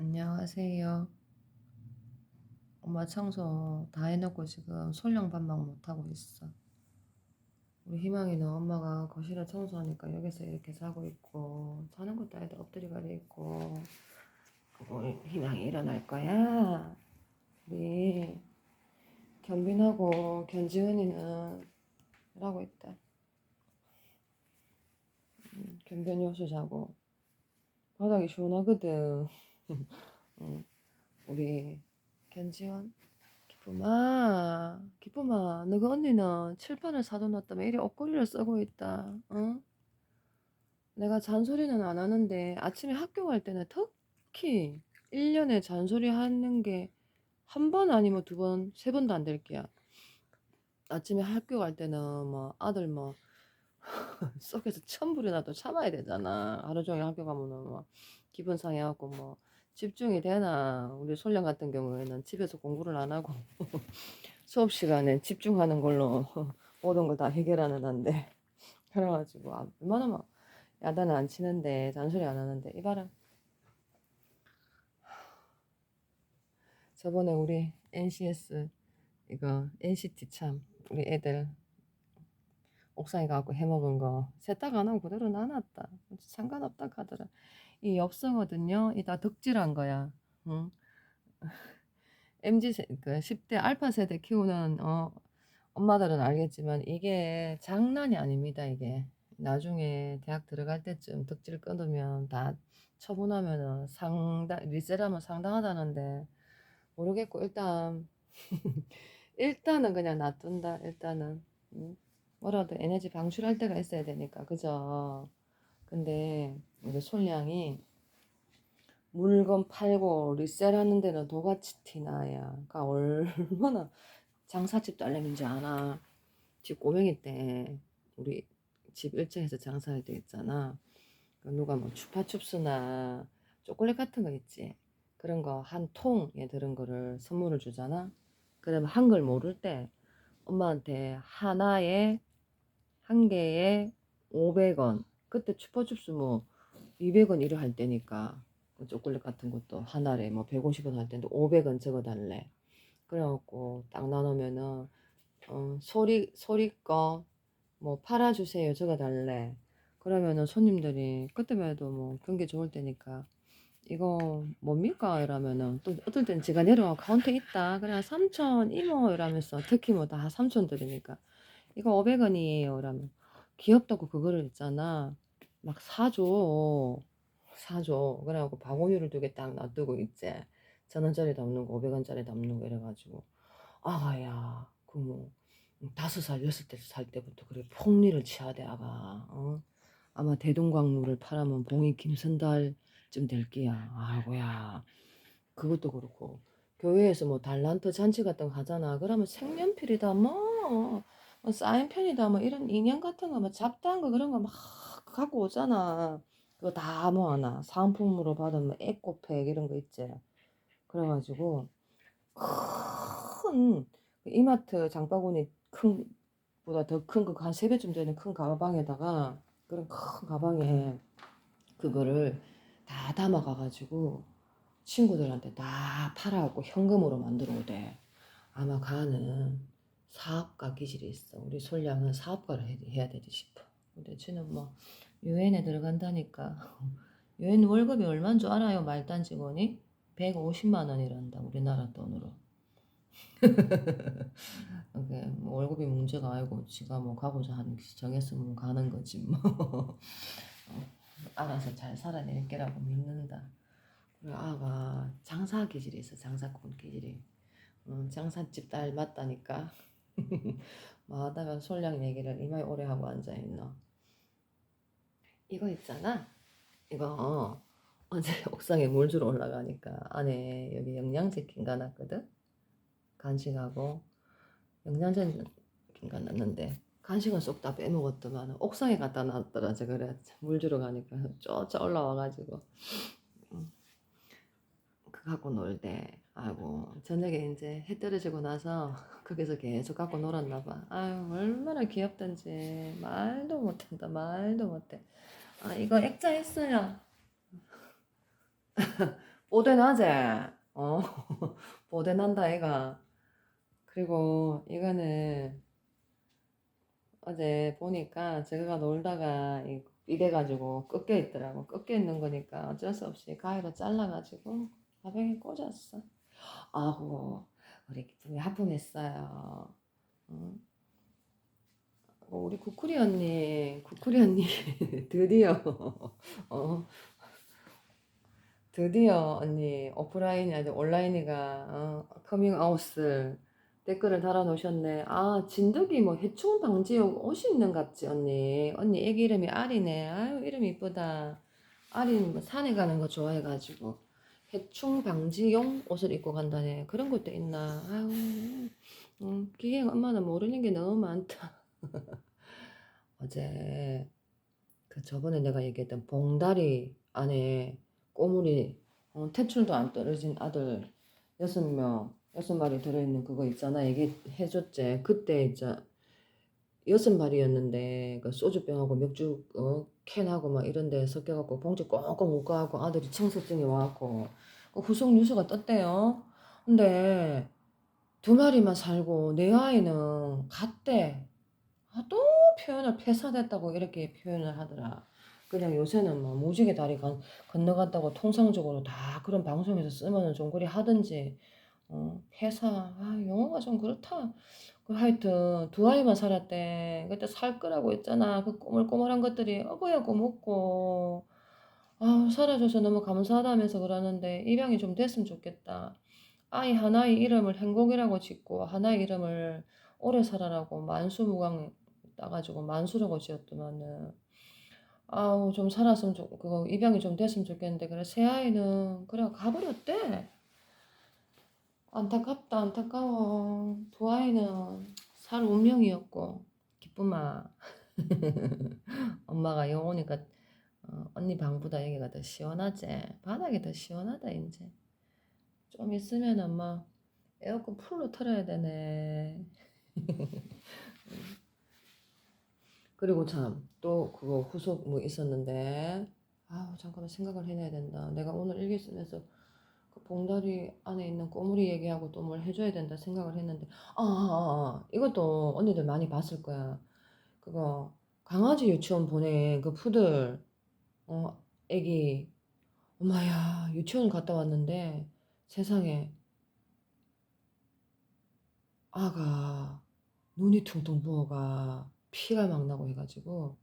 안녕하세요. 엄마 청소 다 해놓고 지금 솔량반박 못하고 있어. 우리 희망이는 엄마가 거실에 청소하니까 여기서 이렇게 자고 있고 자는 것도 아니다 엎드려 가려 있고 우리 희망이 일어날 거야. 우리 견빈하고 견지은이는 일하고 있다. 음, 견빈이 호수 자고 바닥이 시원하거든. 응. 우리 견지원 기쁨아 기쁨아 너가 언니는 칠판을 사둬놨다며 이리 옷걸이를 쓰고 있다 응? 내가 잔소리는 안 하는데 아침에 학교 갈 때는 특히 1년에 잔소리 하는 게 한 번 아니면 두 번, 세 번도 안 될 게야 아침에 학교 갈 때는 뭐 아들 뭐 속에서 천불이 나도 참아야 되잖아 하루 종일 학교 가면은 뭐 기분 상해갖고 뭐 집중이 되나? 우리 솔량 같은 경우에는 집에서 공부를 안 하고 수업 시간에 집중하는 걸로 모든 걸 다 해결하는 한데 그래가지고 아, 웬만하면 야단은 안 치는데 잔소리 안 하는데 이봐라 저번에 우리 NCS 이거 NCT 참 우리 애들 옥상에 가고 해먹은 거 세탁 안 하고 그대로 놔놨다. 상관없다 하더라 이 엽서거든요. 이 다 덕질한 거야. 응? MZ 세, 그 10대 알파 세대 키우는 어, 엄마들은 알겠지만 이게 장난이 아닙니다 이게. 나중에 대학 들어갈 때쯤 덕질 끊으면 다 처분하면은 상당 리셀하면 상당하다는데 모르겠고 일단 일단은 그냥 놔둔다 일단은. 음, 뭐라도 에너지 방출할 때가 있어야 되니까. 그죠 근데 이제 솔량이 물건 팔고 리셀하는 데는 도가치 티나야. 그러니까 얼마나 장사집 딸내미인지 아나. 집 꼬맹이 때 우리 집 1층에서 장사할 때 있잖아. 그 누가 뭐 추파춥스나 초콜릿 같은 거 있지. 그런 거 한 통에 들은 거를 선물을 주잖아. 그러면 한글 모를 때 엄마한테 하나에 한 개에 500원 그때 추파춥스 뭐 200원 이래 할 때니까 그 초콜릿 같은 것도 하나에 뭐 150원 할 때인데 500원 적어 달래. 그래갖고 딱 나누면은 어, 소리 소리 거뭐 팔아주세요 적어 달래. 그러면은 손님들이 그때만 해도 뭐 경기 좋을 때니까 이거 뭡니까 이러면은 또 어떨 땐 제가 내려와 카운터 있다 그래 3천 이모 이러면서 특히 뭐다 3천 들으니까 이거 500원이에요 이러면 귀엽다고 그거를 있잖아. 막 사줘. 사줘. 그래갖고 바구니를 두 개 딱 놔두고 있지 천 원짜리 담는 거 500원짜리 담는 거 이래가지고. 아가야 그 뭐 다섯 살 여섯 살 때부터 그래 폭리를 취하대 아가. 어? 아마 대동광물을 팔아면 봉이 김선달쯤 될 게야. 아고야. 그것도 그렇고. 교회에서 뭐 달란트 잔치 같은 거 하잖아. 그러면 색연필이다 뭐, 뭐 사인펜이다 뭐 이런 인형 같은 거뭐 잡다한 거 그런 거 막 갖고 오잖아. 그거 다 모아놔. 사은품으로 받은 뭐 에코팩 이런 거 있지. 그래가지고 큰 이마트 장바구니 큰 보다 더 큰 거 한 세 배쯤 되는 큰 가방에다가 그런 큰 가방에 그거를 다 담아가 가지고 친구들한테 다 팔아갖고 현금으로 만들어 오대. 아마 가는 사업가 기질이 있어. 우리 솔량은 사업가를 해- 해야 되지 싶어. 근데 쟤는 뭐 유엔에 들어간다니까. 유엔 월급이 얼마인 줄 알아요? 말단 직원이? 150만 원이란다. 우리나라 돈으로. 그게 뭐 월급이 문제가 아니고 지가 뭐 가고자 하는 게 정했으면 가는 거지 뭐. 어, 알아서 잘 살아낼 게라고 믿는다. 우리 아가 장사 기질이 있어. 장사꾼 기질이. 음, 장사집 딸 맞다니까. 뭐 하다가 솔량 얘기를 이마에 오래 하고 앉아있노. 이거 있잖아. 이거 어제 옥상에 물 주러 올라가니까 안에 여기 영양제 낀가 놨거든. 간식하고 영양제 낀가 놨는데 간식은 쏙 다 빼먹었더만 옥상에 갖다 놨더라. 저 그래 물 주러 가니까 쫓아 올라와가지고 갖고 놀대. 아이고 저녁에 이제 해 떨어지고 나서 거기서 계속 갖고 놀았나 봐. 아유 얼마나 귀엽던지 말도 못한다 말도 못해. 아 이거 액자 했어요. 뽀대나제 어 뽀대난다 애가 그리고 이거는 어제 보니까 제가 놀다가 이- 이래가지고 꺾여 있더라고 꺾여 있는 거니까 어쩔 수 없이 가위로 잘라가지고 가방에 꽂았어 아고 우리 기쁨이 하품했어요 어? 어, 우리 구쿠리 언니 구쿠리 언니 드디어 어 드디어 언니 오프라인이 아니라 온라인이가 어, 커밍아웃을 댓글을 달아놓으셨네. 아 진드기 뭐 해충 방지용 옷이 있는갑지 언니. 언니 애기 이름이 아리네. 아유 이름 이쁘다. 아리는 뭐 산에 가는 거 좋아해가지고 해충 방지용 옷을 입고 간다네. 그런 것도 있나. 아유 음, 기행 엄마는 모르는 게 너무 많다. 어제 그 저번에 내가 얘기했던 봉다리 안에 꼬물이 어, 퇴출도 안 떨어진 아들 여섯 명 여섯 마리 들어있는 그거 있잖아 얘기해줬지 그때 이제 여섯 마리였는데 그 소주병하고 맥주 어, 캔하고 막 이런 데 섞여갖고 봉지 꽁꽁 묶어갖고 아들이 청소증이 와갖고 그 후속 뉴스가 떴대요 근데 두 마리만 살고 내 아이는 갔대 아, 또 표현을 폐사됐다고 이렇게 표현을 하더라. 그냥 요새는 뭐 무지개 다리 건, 건너갔다고 통상적으로 다 그런 방송에서 쓰면은 좀 그리 하든지 어, 폐사 아 용어가 좀 그렇다. 그 하여튼 두 아이만 살았대. 그때 살 거라고 했잖아. 그 꼬물꼬물한 것들이 어거야고 먹고 아 살아줘서 너무 감사하다면서 그러는데 입양이 좀 됐으면 좋겠다. 아이 하나의 이름을 행복이라고 짓고 하나의 이름을 오래 살아라고 만수무강 따가지고 만수라고 지었더만은 아우 좀 살았으면 좋 그거 입양이 좀 됐으면 좋겠는데 그래 새 아이는 그래 가버렸대 안타깝다 안타까워. 두 아이는 살 운명이었고 기쁨아. 엄마가 영오니까 어, 언니 방보다 여기가 더 시원하지. 바닥이 더 시원하다 이제. 좀 있으면 엄마 에어컨 풀로 틀어야 되네. 그리고 참 또 그거 후속 뭐 있었는데. 아우 잠깐만 생각을 해내야 된다. 내가 오늘 일기 쓰면서 그 봉다리 안에 있는 꼬물이 얘기하고 또 뭘 해줘야 된다 생각을 했는데 아, 아, 아, 아. 이것도 언니들 많이 봤을 거야. 그거 강아지 유치원 보낸 그 푸들 어 애기 엄마야 유치원 갔다 왔는데 세상에 아가 눈이 퉁퉁 부어가 피가 막 나고 해가지고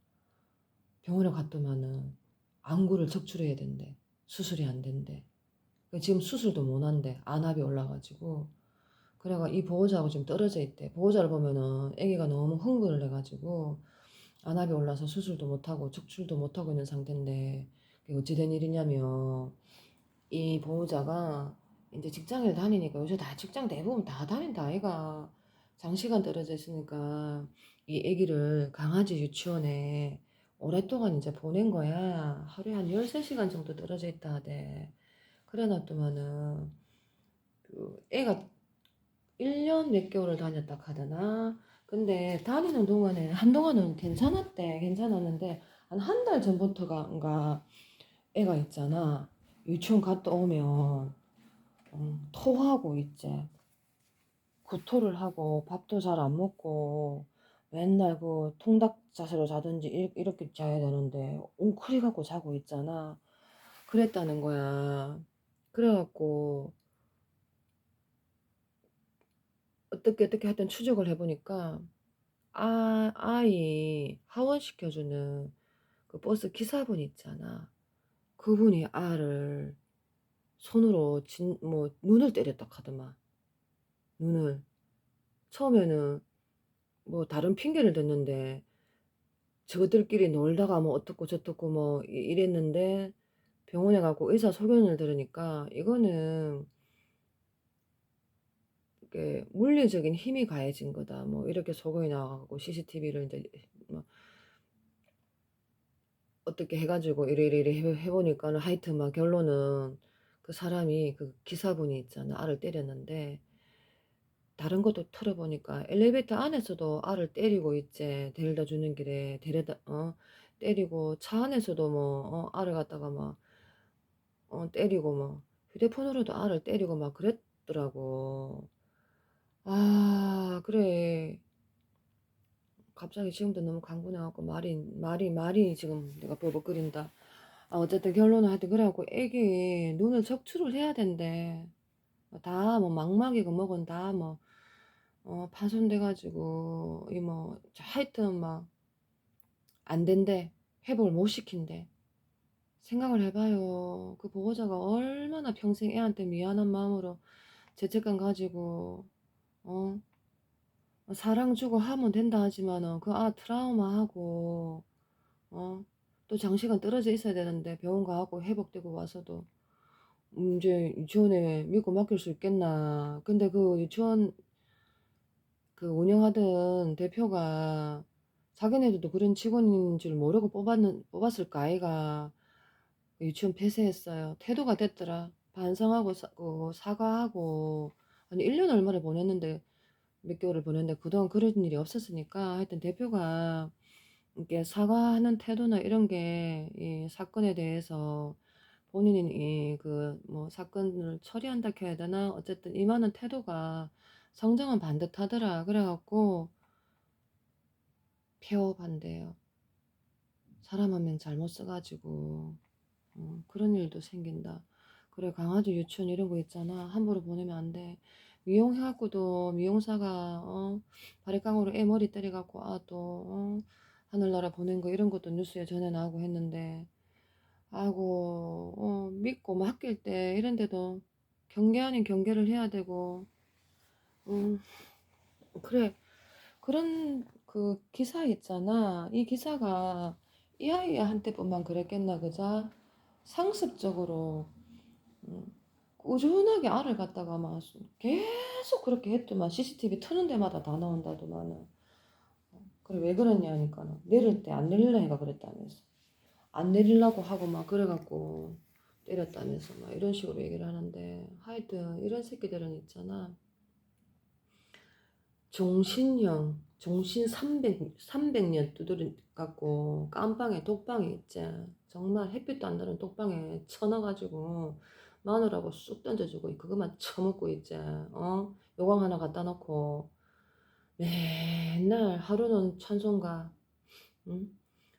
병원에 갔더만은 안구를 적출해야 된대. 수술이 안 된대. 그 지금 수술도 못 한대. 안압이 올라가지고. 그래가 이 보호자하고 지금 떨어져 있대. 보호자를 보면은 아기가 너무 흥분을 해가지고 안압이 올라서 수술도 못하고 적출도 못하고 있는 상태인데 어찌된 일이냐면 이 보호자가 이제 직장을 다니니까 요새 다 직장 대부분 다 다닌다 아이가 장시간 떨어져 있으니까 이 아기를 강아지 유치원에 오랫동안 이제 보낸 거야. 하루에 한 13시간 정도 떨어져 있다 하대. 그래 놨더만은 그 애가 1년 몇 개월을 다녔다 하더나. 근데 다니는 동안에 한동안은 괜찮았대. 괜찮았는데 한 한 달 전부터가 애가 있잖아. 유치원 갔다 오면 음, 토하고 있지. 구토를 하고 밥도 잘 안 먹고 맨날 그 통닭 자세로 자든지 이- 이렇게 자야 되는데 웅크리 갖고 자고 있잖아. 그랬다는 거야. 그래갖고 어떻게 어떻게 하여튼 추적을 해보니까 아, 아이 하원시켜주는 그 버스 기사분 있잖아. 그분이 알을 손으로 진, 뭐 눈을 때렸다 카더만. 눈을. 처음에는 뭐 다른 핑계를 댔는데 저들끼리 놀다가 뭐 어떻고 저떻고 뭐 이- 이랬는데 병원에 가고 의사 소견을 들으니까 이거는 이게 물리적인 힘이 가해진 거다. 뭐 이렇게 소견이 나와가고 CCTV를 이제 뭐 어떻게 해가지고 이래 이래 이래 해- 해보니까는 하여튼 막 결론은 그 사람이 그 기사분이 있잖아. 알을 때렸는데 다른 것도 털어보니까 엘리베이터 안에서도 알을 때리고 있지. 데려다 주는 길에 데려다 어 때리고 차 안에서도 뭐 어, 알을 갖다가 막 어, 때리고 뭐 휴대폰으로도 알을 때리고 막 그랬더라고. 아, 그래. 갑자기 지금도 너무 강분해갖고 말이, 말이, 말이 지금 내가 버벅거린다. 아, 어쨌든 결론은 하여튼 그래갖고 애기 눈을 적출을 해야 된대. 다 뭐 망막이고 뭐건 다 뭐, 어, 파손돼가지고, 이 뭐, 하여튼 막, 안 된대. 회복을 못 시킨대. 생각을 해봐요. 그 보호자가 얼마나 평생 애한테 미안한 마음으로 죄책감 가지고, 어, 사랑 주고 하면 된다 하지만은 그 아 트라우마하고, 어, 또 장시간 떨어져 있어야 되는데 병원 가고 회복되고 와서도 음, 이제 유치원에 믿고 맡길 수 있겠나. 근데 그 유치원 그 운영하던 대표가 자기네들도 그런 직원인 줄 모르고 뽑았는, 뽑았을까, 아이가. 유치원 폐쇄했어요. 태도가 됐더라. 반성하고 사, 어, 사과하고. 아니, 1년 얼마를 보냈는데, 몇 개월을 보냈는데, 그동안 그런 일이 없었으니까, 하여튼 대표가 이렇게 사과하는 태도나 이런 게, 이 사건에 대해서 본인이 이 그 뭐 사건을 처리한다 해야 되나? 어쨌든 임하는 태도가 성정은 반듯하더라. 그래갖고, 폐업 한대요. 사람 한 명 잘못 써가지고 어, 그런 일도 생긴다. 그래 강아지 유치원 이런 거 있잖아. 함부로 보내면 안 돼. 미용 해갖고도 미용사가 어, 바리깡으로 애 머리 때려갖고 아또 어, 하늘나라 보낸 거 이런 것도 뉴스에 전해 나오고 했는데 아고 어, 믿고 맡길 때 이런 데도 경계 아닌 경계를 해야 되고 음, 그래 그런 그 기사 있잖아. 이 기사가 이 아이한테뿐만 그랬겠나 그자? 상습적으로 음, 꾸준하게 알을 갖다가 막 계속 그렇게 했더만 CCTV 트는 데마다 다 나온다더만은. 그래 왜 그러냐 하니까는 내릴 때 안 내릴라 해가 그랬다면서. 안 내리려고 하고 막 그래갖고 때렸다면서 막 이런 식으로 얘기를 하는데 하여튼 이런 새끼들은 있잖아. 종신형 종신 300, 300년 두드려 갖고 깜방에 독방에 있지. 정말 햇빛도 안 나는 독방에 쳐넣어가지고 마늘하고 쑥 던져주고 그것만 처먹고 있지. 어? 요강 하나 갖다 놓고 맨날 하루는 찬송가 응?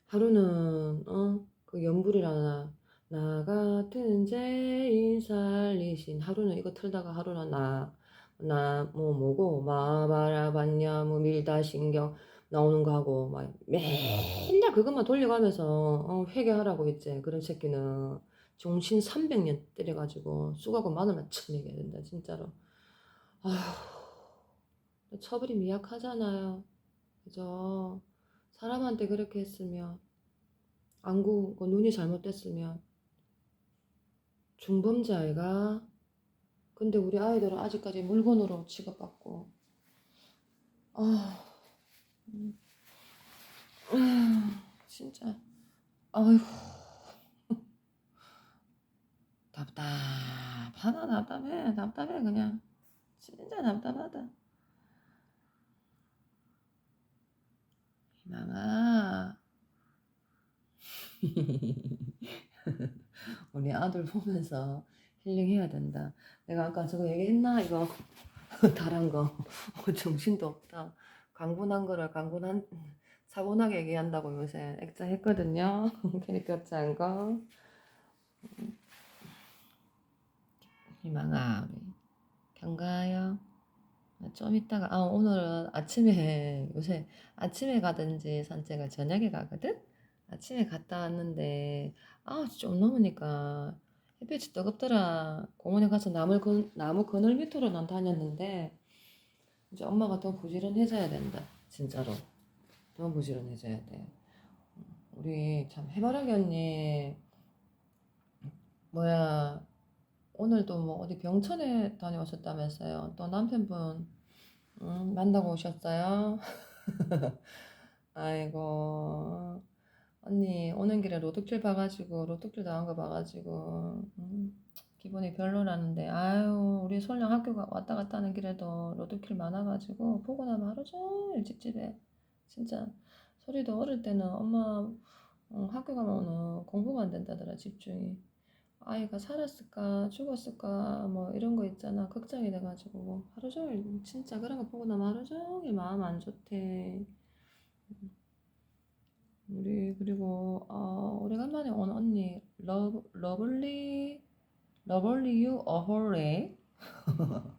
하루는 어 그 연불이라나 나 같은 죄인 살리신 하루는 이거 틀다가 하루는 나 나뭐 뭐고 마바라반냐 뭐 밀다신경 나오는 거 하고 막 맨날 그것만 돌려가면서 어, 회개하라고 했지 그런 새끼는. 종신 300년 때려가지고 쑥하고 마늘만 쳐내게 된다 진짜로. 아휴. 처벌이 미약하잖아요. 그죠? 사람한테 그렇게 했으면 안구 그 눈이 잘못됐으면 중범죄 아이가 근데 우리 아이들은 아직까지 물건으로 취급받고. 아 음. 아, 진짜. 아이고. 답답하다 답답해. 답답해 그냥. 진짜 답답하다. 희망아 우리 아들 보면서 힐링해야 된다 내가 아까 저거 얘기했나 이거 다른 거 정신도 없다 강분한 거를 강분한 차분하게 얘기한다고 요새 액자 했거든요. 캐릭터 짠 거. 희망아, 경가요. 좀 이따가, 아, 오늘은 아침에, 요새 아침에 가든지 산책을 저녁에 가거든? 아침에 갔다 왔는데, 아, 좀 넘으니까 햇빛이 뜨겁더라. 공원에 가서 나무, 그, 나무 그늘 밑으로 난 다녔는데, 이제 엄마가 더 부지런해져야 된다. 진짜로. 더 부지런해져야 돼. 우리 참 해바라기 언니 뭐야 오늘도 뭐 어디 병천에 다녀오셨다면서요. 또 남편분 음, 만나고 오셨어요. 아이고 언니 오는 길에 로드킬 봐가지고 로드킬 당한 거 봐가지고 음, 기분이 별로라는데. 아유 우리 솔량 학교 가 왔다 갔다 하는 길에도 로드킬 많아가지고 보고 나면 하루 종일 찝찝해 진짜 소리도 어릴 때는 엄마 어, 학교 가면은 공부가 안 된다더라 집중이. 아이가 살았을까 죽었을까 뭐 이런 거 있잖아. 걱정이 돼가지고 뭐 하루 종일 진짜 그런 거 보고 나면 하루 종일 마음 안 좋대 우리 그리고 어, 오래간만에 온 언니 러, 러블리 러블리 유 어홀레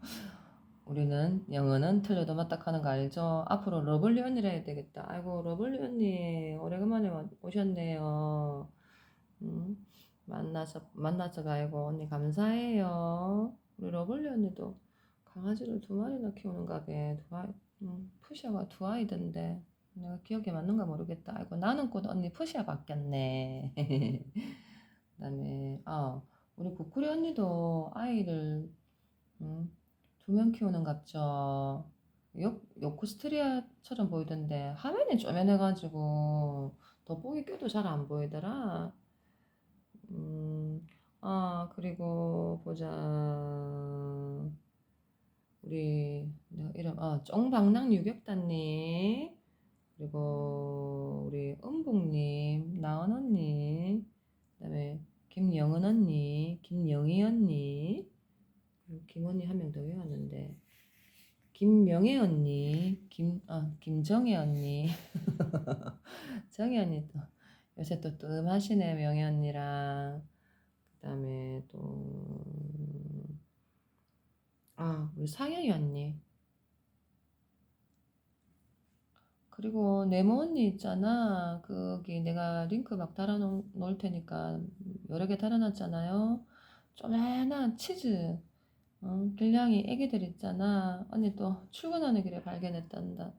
우리는 영어는 틀려도 맞닥하는 거 알죠? 앞으로 러블리 언니라 해야 되겠다. 아이고 러블리 언니 오래간만에 와- 오셨네요. 음, 만나서 만나서 아이고 언니 감사해요. 우리 러블리 언니도 강아지를 두 마리나 키우는가 봐. 두 아이, 음, 푸샤가 두 아이던데 내가 기억에 맞는가 모르겠다. 아이고 나는 곧 언니 푸샤 바뀌었네. 그다음에 아 우리 구쿠리 언니도 아이를 음, 두명 키우는 갑죠. 요, 요코스트리아처럼 보이던데 화면이 쪼매해가지고 돋보기 껴도 잘 안 보이더라. 음, 아 그리고 보자. 우리 이름 아 쫑방랑 유격단님 그리고 우리 은복님 나은 언니 그다음에 김영은 언니 김영희 언니 그리고 김 언니 한 명 더 외웠는데 김명애 언니 김 아 김정혜 언니 정혜 언니 또 요새 또 뜸하시네 명혜 언니랑 그다음에 또 아, 우리 상영이 언니. 그리고 네모 언니 있잖아. 거기 내가 링크 막 달아놓을 테니까 여러 개 달아놨잖아요. 쪼매난 치즈. 어, 길냥이 애기들 있잖아. 언니 또 출근하는 길에 발견했단다.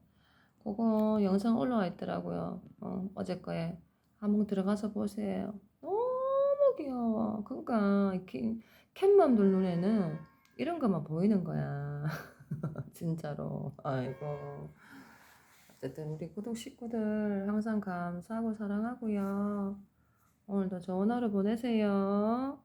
그거 영상 올라와 있더라고요. 어, 어제 거에. 한번 들어가서 보세요. 너무 귀여워. 그러니까 캣맘들 눈에는 이런 것만 보이는 거야. 진짜로. 아이고. 어쨌든 우리 구독 식구들 항상 감사하고 사랑하고요. 오늘도 좋은 하루 보내세요.